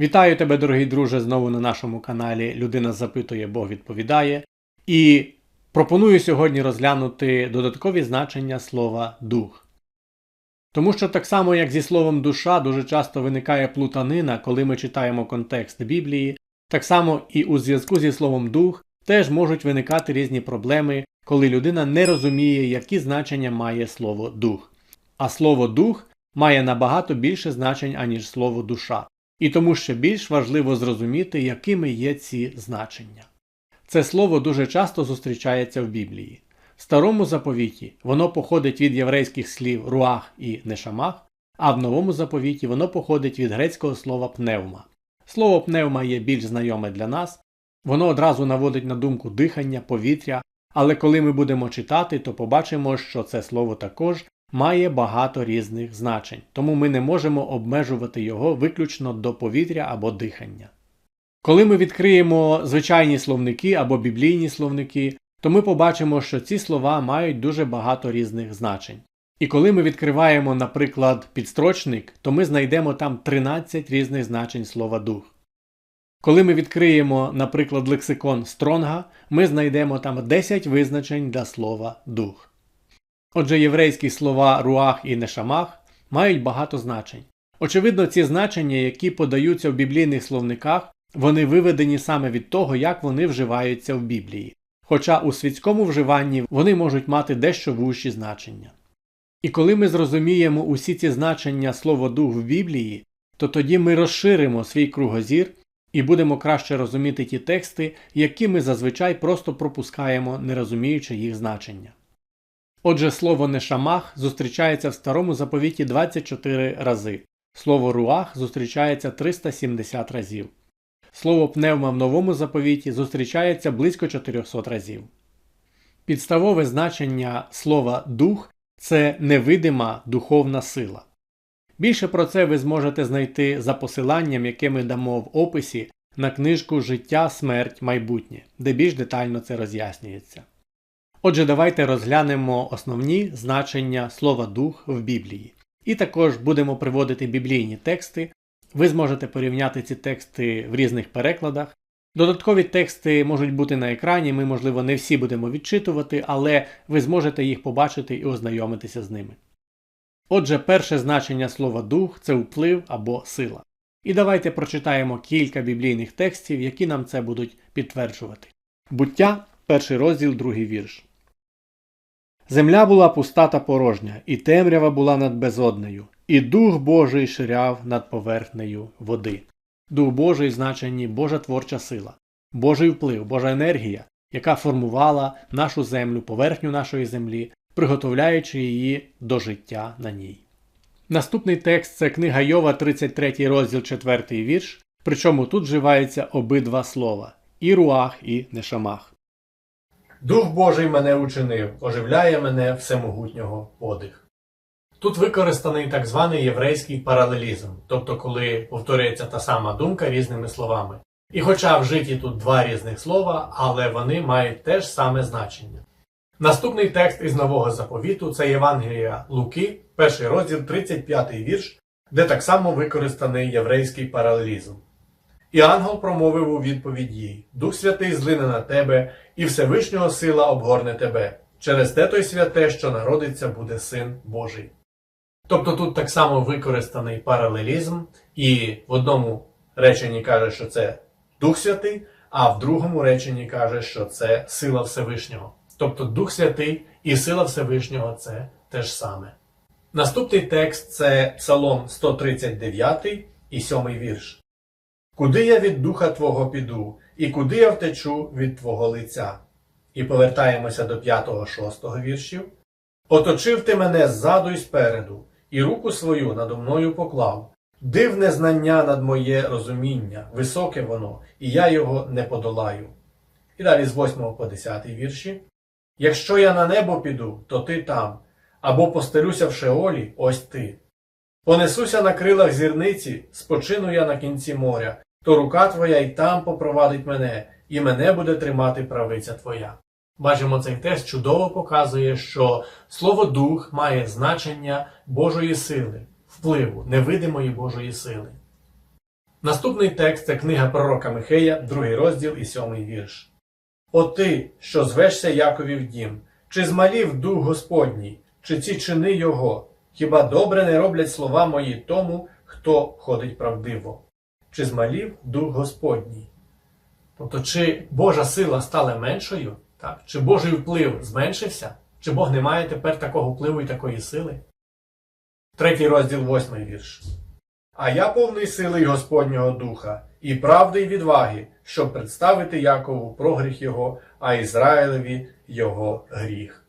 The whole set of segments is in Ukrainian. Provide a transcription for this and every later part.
Вітаю тебе, дорогий друже, знову на нашому каналі Людина запитує, Бог відповідає. І пропоную сьогодні розглянути додаткові значення слова дух. Тому що так само, як зі словом душа, дуже часто виникає плутанина, коли ми читаємо контекст Біблії, так само і у зв'язку зі словом дух теж можуть виникати різні проблеми, коли людина не розуміє, які значення має слово дух. А слово дух має набагато більше значень, аніж слово душа. І тому ще більш важливо зрозуміти, якими є ці значення. Це слово дуже часто зустрічається в Біблії. В старому заповіті воно походить від єврейських слів руах і нешамах, а в новому заповіті воно походить від грецького слова пневма. Слово пневма є більш знайоме для нас, воно одразу наводить на думку дихання, повітря, але коли ми будемо читати, то побачимо, що це слово також має багато різних значень, тому ми не можемо обмежувати його виключно до повітря або дихання. Коли ми відкриємо звичайні словники або біблійні словники, то ми побачимо, що ці слова мають дуже багато різних значень. І коли ми відкриваємо, наприклад, підстрочник, то ми знайдемо там 13 різних значень слова дух. Коли ми відкриємо, наприклад, лексикон Стронга, ми знайдемо там 10 визначень для слова дух. Отже, єврейські слова руах і нешамах мають багато значень. Очевидно, ці значення, які подаються в біблійних словниках, вони виведені саме від того, як вони вживаються в Біблії, хоча у світському вживанні вони можуть мати дещо вужчі значення. І коли ми зрозуміємо усі ці значення слова дух в Біблії, то тоді ми розширимо свій кругозір і будемо краще розуміти ті тексти, які ми зазвичай просто пропускаємо, не розуміючи їх значення. Отже, слово нешамах зустрічається в старому заповіті 24 рази, слово руах зустрічається 370 разів. Слово пневма в новому заповіті зустрічається близько 400 разів. Підставове значення слова дух це невидима духовна сила. Більше про це ви зможете знайти за посиланням, яке ми дамо в описі на книжку Життя, смерть, майбутнє, де більш детально це роз'яснюється. Отже, давайте розглянемо основні значення слова дух в Біблії. І також будемо приводити біблійні тексти. Ви зможете порівняти ці тексти в різних перекладах. Додаткові тексти можуть бути на екрані, ми, можливо, не всі будемо відчитувати, але ви зможете їх побачити і ознайомитися з ними. Отже, перше значення слова дух це вплив або сила. І давайте прочитаємо кілька біблійних текстів, які нам це будуть підтверджувати. Буття, перший розділ, другий вірш. Земля була пуста та порожня, і темрява була над безоднею, і Дух Божий ширяв над поверхнею води. Дух Божий в значенні Божа творча сила, Божий вплив, Божа енергія, яка формувала нашу землю, поверхню нашої землі, приготовляючи її до життя на ній. Наступний текст це книга Йова, 33 розділ 4 вірш, причому тут вживаються обидва слова і руах, і нешамах. Дух Божий мене учинив, оживляє мене всемогутнього подих. Тут використаний так званий єврейський паралелізм, тобто коли повторюється та сама думка різними словами. І хоча в житті тут два різних слова, але вони мають те ж саме значення. Наступний текст із нового заповіту це Євангелія Луки, перший розділ, 35 вірш, де так само використаний єврейський паралелізм. І ангел промовив у відповідь їй Дух Святий злине на тебе, і Всевишнього сила обгорне тебе. Через те той святе, що народиться, буде син Божий. Тобто тут так само використаний паралелізм, і в одному реченні каже, що це Дух Святий, а в другому реченні каже, що це сила Всевишнього. Тобто Дух Святий і сила Всевишнього це те ж саме. Наступний текст це Псалом 139 і 7 вірш. Куди я від духа Твого піду, і куди я втечу від Твого лиця? І повертаємося до 5-6 віршів. Оточив ти мене ззаду й спереду, і руку свою надо мною поклав. Дивне знання над моє розуміння, високе воно, і я його не подолаю. І далі з 8 по 10 вірші. Якщо я на небо піду, то ти там, або постелюся в шеолі, ось ти. Понесуся на крилах зірниці, спочину я на кінці моря, то рука твоя й там попровадить мене, і мене буде тримати правиця твоя. Бачимо, цей тест чудово показує, що слово дух має значення Божої сили, впливу, невидимої Божої сили. Наступний текст це книга пророка Михея, другий розділ і сьомий вірш. О ти, що звешся Яковів дім, чи змалів дух Господній, чи ці чини його, хіба добре не роблять слова мої тому, хто ходить правдиво? Чи змалів дух Господній? Тобто, чи Божа сила стала меншою, так? чи Божий вплив зменшився, чи Бог не має тепер такого впливу і такої сили? Третій розділ, восьмий вірш. А я повний сили Господнього Духа, і правди й відваги, щоб представити Якову прогріх його, а Ізраїлеві його гріх.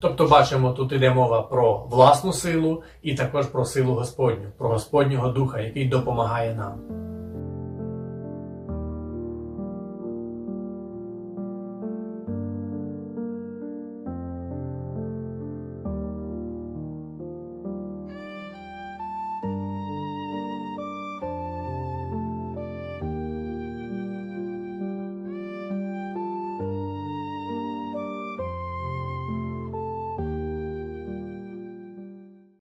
Тобто бачимо, тут іде мова про власну силу і також про силу Господню, про Господнього Духа, який допомагає нам.